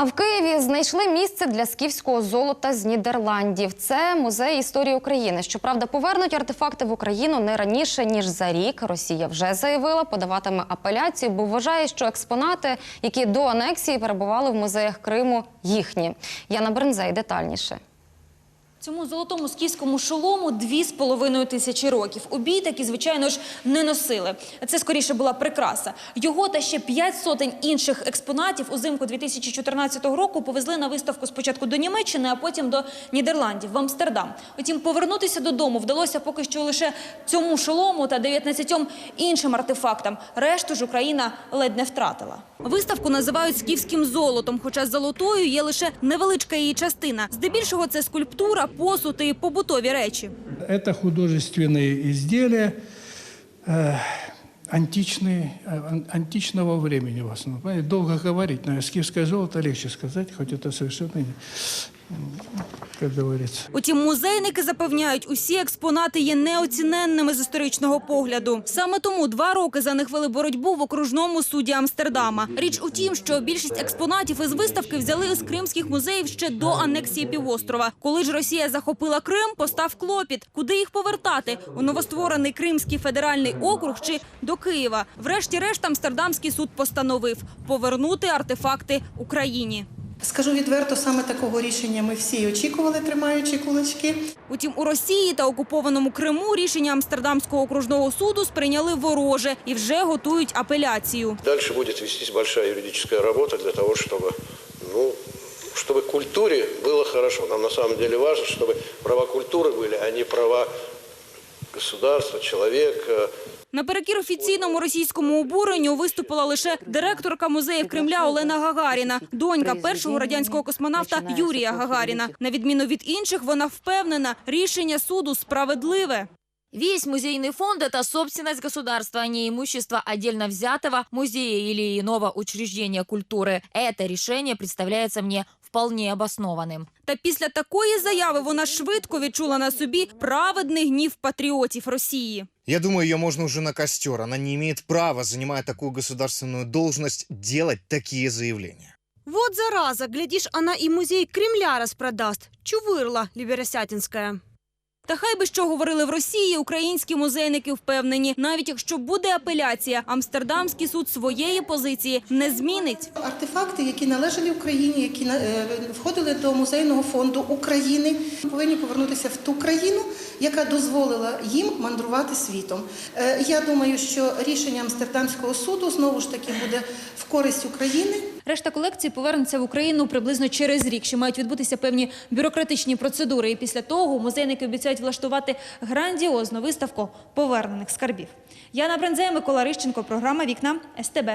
А в Києві знайшли місце для скіфського золота з Нідерландів. Це музей історії України. Щоправда, повернуть артефакти в Україну не раніше ніж за рік. Росія вже заявила, подаватиме апеляцію, бо вважає, що експонати, які до анексії перебували в музеях Криму, їхні. Яна Брензей детальніше. Цьому золотому скіфському шолому дві з половиною тисячі років. У бій такі, звичайно ж, не носили. Це скоріше була прикраса. Його та ще п'ять сотень інших експонатів узимку 2014 року повезли на виставку спочатку до Німеччини, а потім до Нідерландів в Амстердам. Утім, повернутися додому вдалося поки що лише цьому шолому та 19 іншим артефактам. Решту ж Україна ледь не втратила. Виставку називають скіфським золотом, хоча золотою є лише невеличка її частина. Здебільшого це скульптура, посуд і побутові речі. Это художественные изделия э, античные, э, ан- античного времени в основном. Понимаете, Долго говорить, но скифское золото легче сказать, хоть это совершенно, Утім, музейники запевняють, усі експонати є неоціненними з історичного погляду. Саме тому два роки за них вели боротьбу в окружному суді Амстердама. Річ у тім, що більшість експонатів із виставки взяли з кримських музеїв ще до анексії півострова. Коли ж Росія захопила Крим, постав клопіт, куди їх повертати у новостворений Кримський федеральний округ чи до Києва. Врешті-решт Амстердамський суд постановив повернути артефакти Україні. Скажу відверто, саме такого рішення ми всі й очікували, тримаючи кулачки. Утім, у Росії та окупованому Криму рішення Амстердамського окружного суду сприйняли вороже і вже готують апеляцію. Дальше будет вестись большая юридическая работа для того, чтобы, ну, чтобы культуре было хорошо. Нам на самом деле важно, чтобы права культуры были, а не права государства, человека, Наперекір офіційному російському обуренню виступила лише директорка музеїв Кремля Олена Гагаріна, донька першого радянського космонавта Юрія Гагаріна. На відміну від інших, вона впевнена, рішення суду справедливе. Весь музейный фонд – это собственность государства, а не имущество отдельно взятого музея или иного учреждения культуры. Это решение представляется мне вполне обоснованным. Та після такої заяви вона швидко відчула на собі праведний гнів патріотів Росії. Я думаю, ее можно уже на костер. Она не имеет права, занимая такую государственную должность, делать такие заявления. Вот зараза, глядишь, она и музей Кремля распродаст. Чувырла Либеросятинская. Та хай би що говорили в Росії, українські музейники впевнені, навіть якщо буде апеляція, Амстердамський суд своєї позиції не змінить. Артефакти, які належали Україні, які е, входили до музейного фонду України, повинні повернутися в ту країну, яка дозволила їм мандрувати світом. Е, Я думаю, що рішення Амстердамського суду знову ж таки буде в користь України. Решта колекції повернеться в Україну приблизно через рік, що мають відбутися певні бюрократичні процедури. І після того музейники обіцяють влаштувати грандіозну виставку повернених скарбів. Яна Брензея, Микола Рищенко, програма Вікна СТБ.